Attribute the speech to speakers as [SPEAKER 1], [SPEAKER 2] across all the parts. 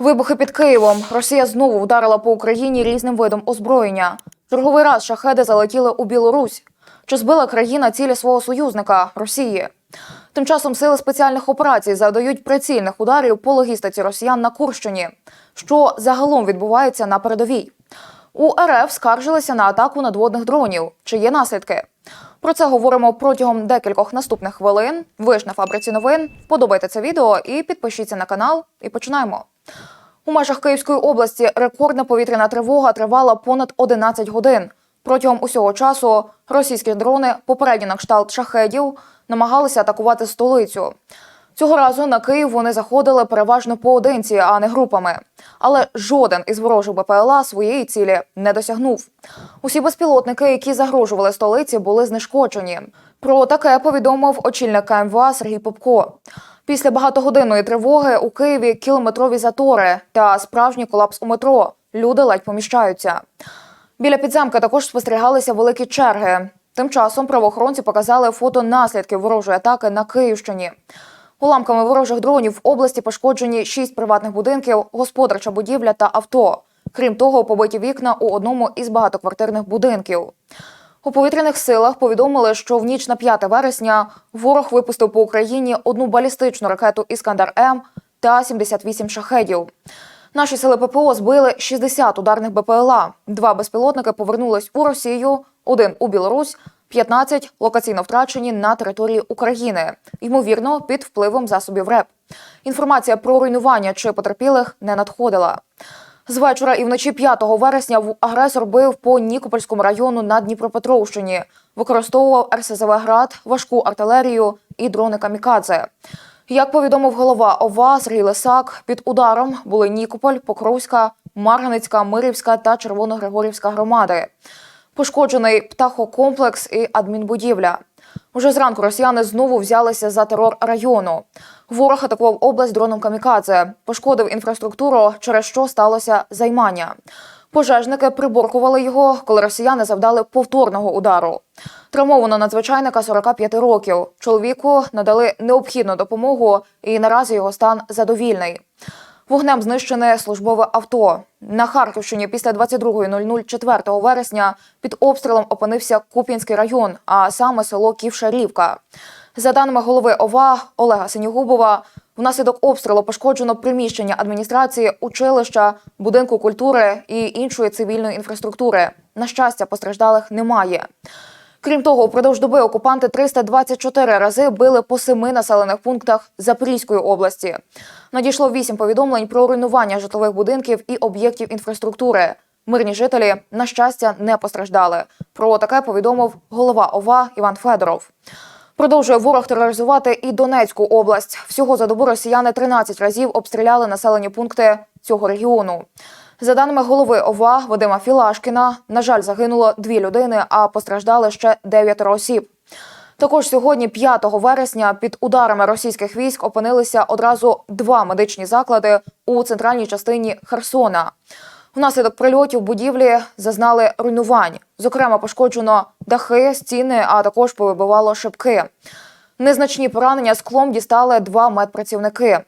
[SPEAKER 1] Вибухи під Києвом. Росія знову вдарила по Україні різним видом озброєння. Черговий раз шахеди залетіли у Білорусь. Чи збила країна цілі свого союзника Росії? Тим часом сили спеціальних операцій завдають прицільних ударів по логістиці росіян на Курщині. Що загалом відбувається на передовій? У РФ скаржилися на атаку надводних дронів. Чи є наслідки? Про це говоримо протягом декількох наступних хвилин. Ви ж на фабриці новин. Подобайте це відео і підпишіться на канал. І починаємо. У межах Київської області рекордна повітряна тривога тривала понад 11 годин. Протягом усього часу російські дрони, попередньо на кшталт шахедів, намагалися атакувати столицю. Цього разу на Київ вони заходили переважно поодинці, а не групами. Але жоден із ворожих БПЛА своєї цілі не досягнув. Усі безпілотники, які загрожували столиці, були знешкоджені. Про таке повідомив очільник КМВА Сергій Попко. Після багатогодинної тривоги у Києві кілометрові затори та справжній колапс у метро. Люди ледь поміщаються. Біля підземки також спостерігалися великі черги. Тим часом правоохоронці показали фото наслідків ворожої атаки на Київщині. Уламками ворожих дронів в області пошкоджені шість приватних будинків, господарча будівля та авто. Крім того, побиті вікна у одному із багатоквартирних будинків. У повітряних силах повідомили, що в ніч на 5 вересня ворог випустив по Україні одну балістичну ракету Іскандер М та 78 шахедів. Наші сили ППО збили 60 ударних БПЛА. Два безпілотники повернулись у Росію, один у Білорусь, 15 локаційно втрачені на території України, ймовірно, під впливом засобів РЕП. Інформація про руйнування чи потерпілих не надходила. З вечора і вночі 5 вересня агресор бив по Нікопольському району на Дніпропетровщині, використовував РСЗВ град, важку артилерію і дрони камікадзе. Як повідомив голова ОВА Сергій Лисак, під ударом були Нікополь, Покровська, Марганицька, Мирівська та Червоногригорівська громади. Пошкоджений птахокомплекс і адмінбудівля. Уже зранку росіяни знову взялися за терор району. Ворог атакував область дроном камікадзе, пошкодив інфраструктуру, через що сталося займання. Пожежники приборкували його, коли росіяни завдали повторного удару. Травмовано надзвичайника 45 років. Чоловіку надали необхідну допомогу, і наразі його стан задовільний. Вогнем знищене службове авто. На Харківщині після 22.00 4 вересня під обстрілом опинився Куп'янський район, а саме село Ківшарівка. За даними голови ОВА Олега Синігубова, внаслідок обстрілу пошкоджено приміщення адміністрації, училища, будинку культури і іншої цивільної інфраструктури. На щастя, постраждалих немає. Крім того, упродовж доби окупанти 324 рази били по семи населених пунктах Запорізької області. Надійшло вісім повідомлень про руйнування житлових будинків і об'єктів інфраструктури. Мирні жителі, на щастя, не постраждали. Про таке повідомив голова ОВА Іван Федоров. Продовжує ворог тероризувати і Донецьку область. Всього за добу росіяни 13 разів обстріляли населені пункти цього регіону. За даними голови ОВА Вадима Філашкіна, на жаль, загинуло дві людини, а постраждали ще дев'ятеро осіб. Також сьогодні, 5 вересня, під ударами російських військ опинилися одразу два медичні заклади у центральній частині Херсона. Внаслідок прильотів будівлі зазнали руйнувань. Зокрема, пошкоджено дахи, стіни, а також повибивало шибки. Незначні поранення склом дістали два медпрацівники.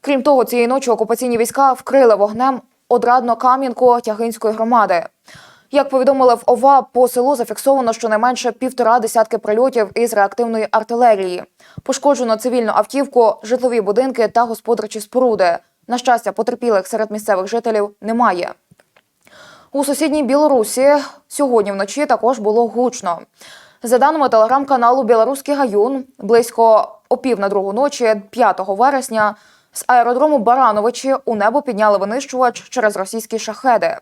[SPEAKER 1] Крім того, цієї ночі окупаційні війська вкрили вогнем одрадно Кам'янку Тягинської громади. Як повідомили в ОВА, по селу зафіксовано щонайменше півтора десятки прильотів із реактивної артилерії. Пошкоджено цивільну автівку, житлові будинки та господарчі споруди. На щастя, потерпілих серед місцевих жителів немає. У сусідній Білорусі сьогодні вночі також було гучно. За даними телеграм-каналу Білоруський гаюн, близько о пів на другу ночі, 5 вересня, з аеродрому Барановичі у небо підняли винищувач через російські шахеди.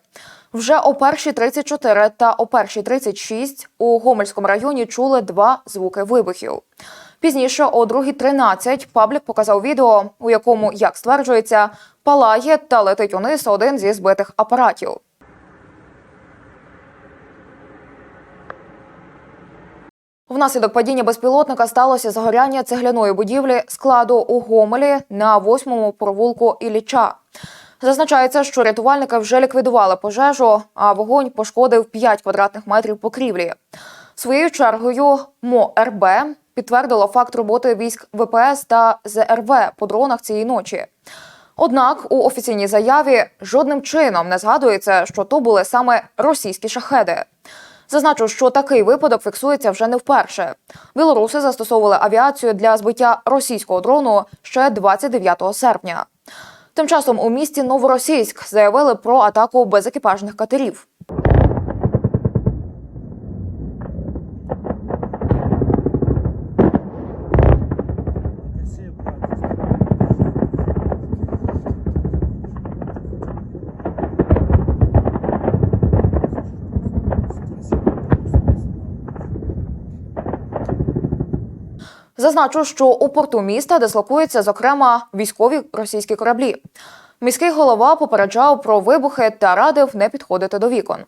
[SPEAKER 1] Вже о 1.34 та о 1.36 у Гомельському районі чули два звуки вибухів. Пізніше, о 2.13, паблік показав відео, у якому, як стверджується, палає та летить униз один зі збитих апаратів. Внаслідок падіння безпілотника сталося загоряння цегляної будівлі складу у Гомелі на восьмому провулку Ілліча. Зазначається, що рятувальники вже ліквідували пожежу, а вогонь пошкодив 5 квадратних метрів покрівлі. Своєю чергою МОРБ підтвердило факт роботи військ ВПС та ЗРВ по дронах цієї ночі. Однак у офіційній заяві жодним чином не згадується, що то були саме російські шахеди. Зазначу, що такий випадок фіксується вже не вперше. Білоруси застосовували авіацію для збиття російського дрону ще 29 серпня. Тим часом у місті Новоросійськ заявили про атаку безекіпажних катерів. Зазначу, що у порту міста дислокуються, зокрема, військові російські кораблі. Міський голова попереджав про вибухи та радив не підходити до вікон.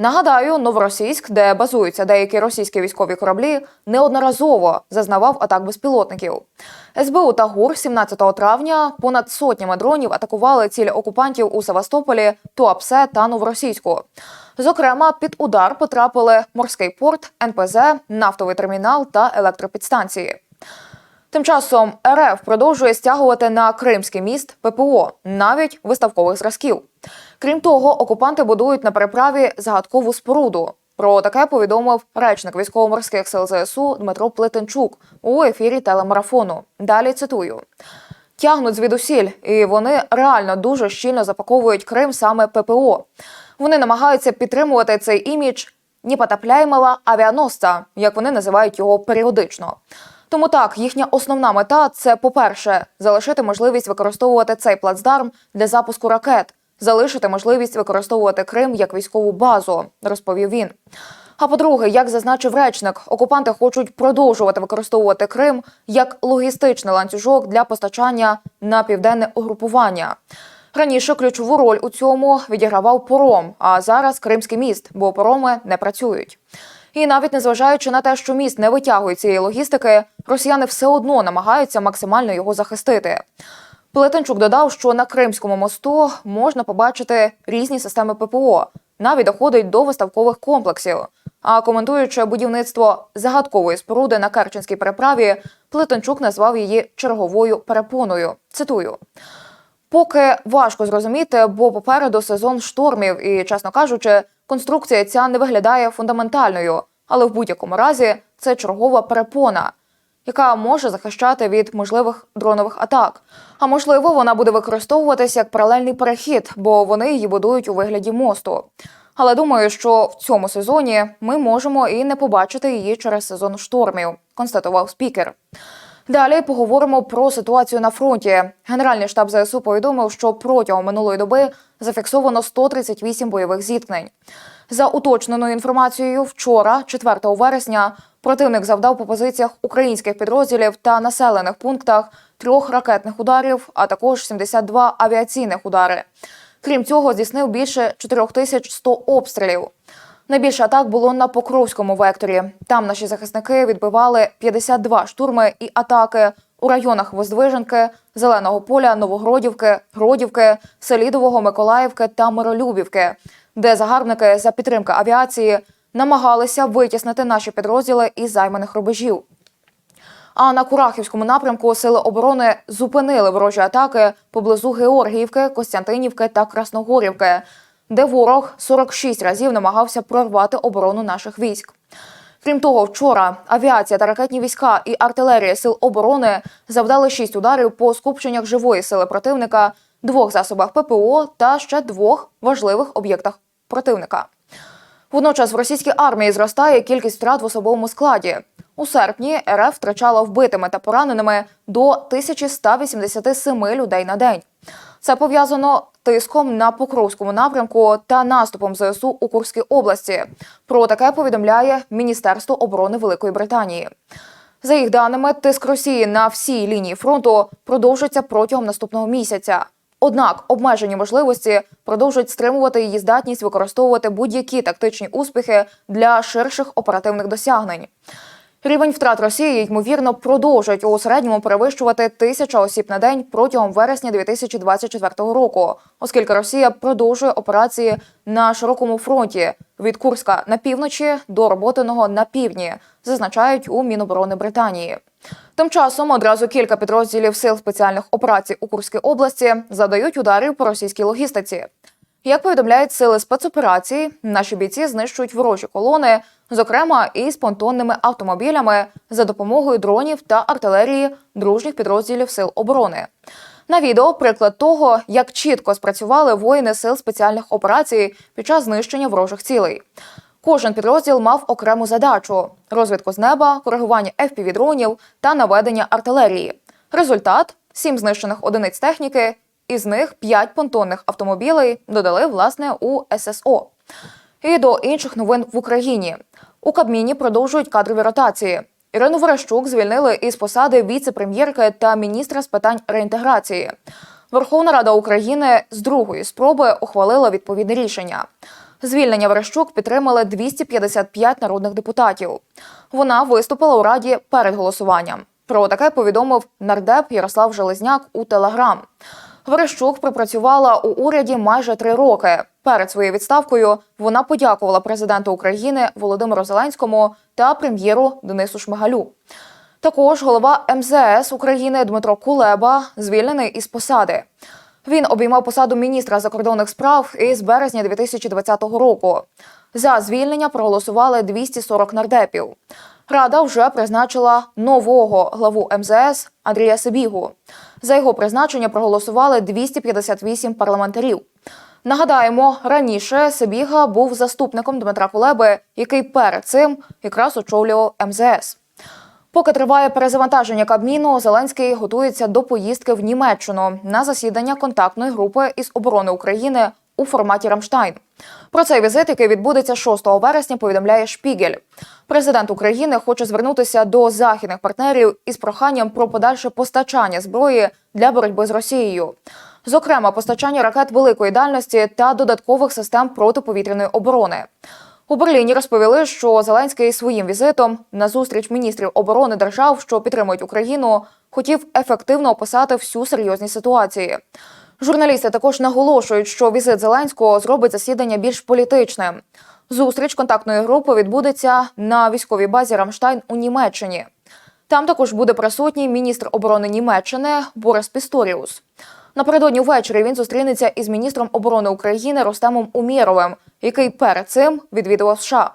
[SPEAKER 1] Нагадаю, Новоросійськ, де базуються деякі російські військові кораблі, неодноразово зазнавав атак безпілотників. СБУ та ГУР 17 травня понад сотнями дронів атакували цілі окупантів у Севастополі, Туапсе та Новоросійську. Зокрема, під удар потрапили морський порт, НПЗ, нафтовий термінал та електропідстанції. Тим часом РФ продовжує стягувати на Кримський міст ППО, навіть виставкових зразків. Крім того, окупанти будують на переправі загадкову споруду. Про таке повідомив речник військово-морських сил ЗСУ Дмитро Плетенчук у ефірі телемарафону. Далі цитую. Тягнуть звідусіль, і вони реально дуже щільно запаковують Крим саме ППО. Вони намагаються підтримувати цей імідж непотопляємого авіаносця, як вони називають його періодично. Тому так, їхня основна мета це, по-перше, залишити можливість використовувати цей плацдарм для запуску ракет, залишити можливість використовувати Крим як військову базу, розповів він. А по-друге, як зазначив речник, окупанти хочуть продовжувати використовувати Крим як логістичний ланцюжок для постачання на південне угрупування. Раніше ключову роль у цьому відігравав пором, а зараз Кримський міст, бо пороми не працюють. І навіть незважаючи на те, що міст не витягує цієї логістики, росіяни все одно намагаються максимально його захистити. Плетенчук додав, що на Кримському мосту можна побачити різні системи ППО, навіть доходить до виставкових комплексів. А коментуючи будівництво загадкової споруди на Керченській переправі, Плетенчук назвав її черговою перепоною. Цитую. Поки важко зрозуміти, бо попереду сезон штормів, і, чесно кажучи, конструкція ця не виглядає фундаментальною, але в будь-якому разі це чергова перепона, яка може захищати від можливих дронових атак. А можливо, вона буде використовуватися як паралельний перехід, бо вони її будують у вигляді мосту. Але думаю, що в цьому сезоні ми можемо і не побачити її через сезон штормів, констатував спікер. Далі поговоримо про ситуацію на фронті. Генеральний штаб ЗСУ повідомив, що протягом минулої доби зафіксовано 138 бойових зіткнень. За уточненою інформацією, вчора, 4 вересня, противник завдав по позиціях українських підрозділів та населених пунктах трьох ракетних ударів, а також 72 авіаційних удари. Крім цього, здійснив більше 4100 обстрілів. Найбільше атак було на Покровському векторі. Там наші захисники відбивали 52 штурми і атаки у районах Воздвиженки, Зеленого поля, Новогродівки, Гродівки, Селідового, Миколаївки та Миролюбівки, де загарбники за підтримки авіації намагалися витіснити наші підрозділи із займаних рубежів. А на Курахівському напрямку сили оборони зупинили ворожі атаки поблизу Георгіївки, Костянтинівки та Красногорівки, де ворог 46 разів намагався прорвати оборону наших військ. Крім того, вчора авіація та ракетні війська і артилерія сил оборони завдали шість ударів по скупченнях живої сили противника, двох засобах ППО та ще двох важливих об'єктах противника. Водночас в російській армії зростає кількість втрат в особовому складі. У серпні РФ втрачала вбитими та пораненими до 1187 людей на день. Це пов'язано тиском на Покровському напрямку та наступом ЗСУ у Курській області. Про таке повідомляє Міністерство оборони Великої Британії. За їх даними, тиск Росії на всій лінії фронту продовжиться протягом наступного місяця. Однак обмежені можливості продовжують стримувати її здатність використовувати будь-які тактичні успіхи для ширших оперативних досягнень. Рівень втрат Росії ймовірно продовжить у середньому перевищувати тисяча осіб на день протягом вересня 2024 року, оскільки Росія продовжує операції на широкому фронті від Курська на півночі до Роботиного на півдні, зазначають у Міноборони Британії. Тим часом одразу кілька підрозділів сил спеціальних операцій у Курській області задають удари по російській логістиці. Як повідомляють сили спецоперацій, наші бійці знищують ворожі колони, зокрема і з понтонними автомобілями за допомогою дронів та артилерії дружніх підрозділів сил оборони. На відео приклад того, як чітко спрацювали воїни сил спеціальних операцій під час знищення ворожих цілей. Кожен підрозділ мав окрему задачу: розвідку з неба, коригування FPV-дронів та наведення артилерії. Результат сім знищених одиниць техніки, із них п'ять понтонних автомобілей додали власне у ССО. І до інших новин в Україні у Кабміні продовжують кадрові ротації. Ірину Верещук звільнили із посади віце-прем'єрки та міністра з питань реінтеграції. Верховна Рада України з другої спроби ухвалила відповідне рішення. Звільнення Верещук підтримали 255 народних депутатів. Вона виступила у раді перед голосуванням. Про таке повідомив нардеп Ярослав Железняк у Телеграм. Верещук пропрацювала у уряді майже три роки. Перед своєю відставкою вона подякувала президенту України Володимиру Зеленському та прем'єру Денису Шмигалю. Також голова МЗС України Дмитро Кулеба звільнений із посади. Він обіймав посаду міністра закордонних справ із березня 2020 року. За звільнення проголосували 240 нардепів. Рада вже призначила нового главу МЗС Андрія Сибігу. За його призначення проголосували 258 парламентарів. Нагадаємо, раніше Сибіга був заступником Дмитра Кулеби, який перед цим якраз очолював МЗС. Поки триває перезавантаження Кабміну, Зеленський готується до поїздки в Німеччину на засідання контактної групи із оборони України у форматі Рамштайн. Про цей візит, який відбудеться 6 вересня, повідомляє Шпігель. Президент України хоче звернутися до західних партнерів із проханням про подальше постачання зброї для боротьби з Росією. Зокрема, постачання ракет великої дальності та додаткових систем протиповітряної оборони. У Берліні розповіли, що Зеленський своїм візитом на зустріч міністрів оборони держав, що підтримують Україну, хотів ефективно описати всю серйозність ситуації. Журналісти також наголошують, що візит Зеленського зробить засідання більш політичним. Зустріч контактної групи відбудеться на військовій базі Рамштайн у Німеччині. Там також буде присутній міністр оборони Німеччини Борис Пісторіус. Напередодні ввечері він зустрінеться із міністром оборони України Ростемом Умєровим, який перед цим відвідував США.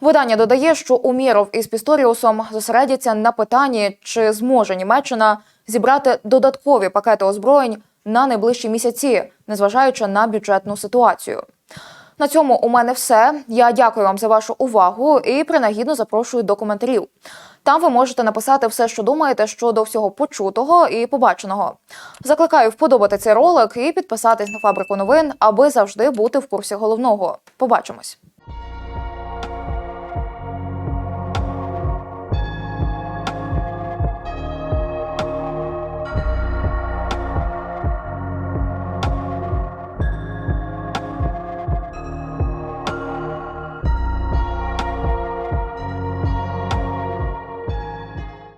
[SPEAKER 1] Видання додає, що Умєров із Пісторіусом зосередяться на питанні, чи зможе Німеччина зібрати додаткові пакети озброєнь на найближчі місяці, незважаючи на бюджетну ситуацію. На цьому у мене все. Я дякую вам за вашу увагу і принагідно запрошую до коментарів. Там ви можете написати все, що думаєте щодо всього почутого і побаченого. Закликаю вподобати цей ролик і підписатись на фабрику новин, аби завжди бути в курсі головного. Побачимось.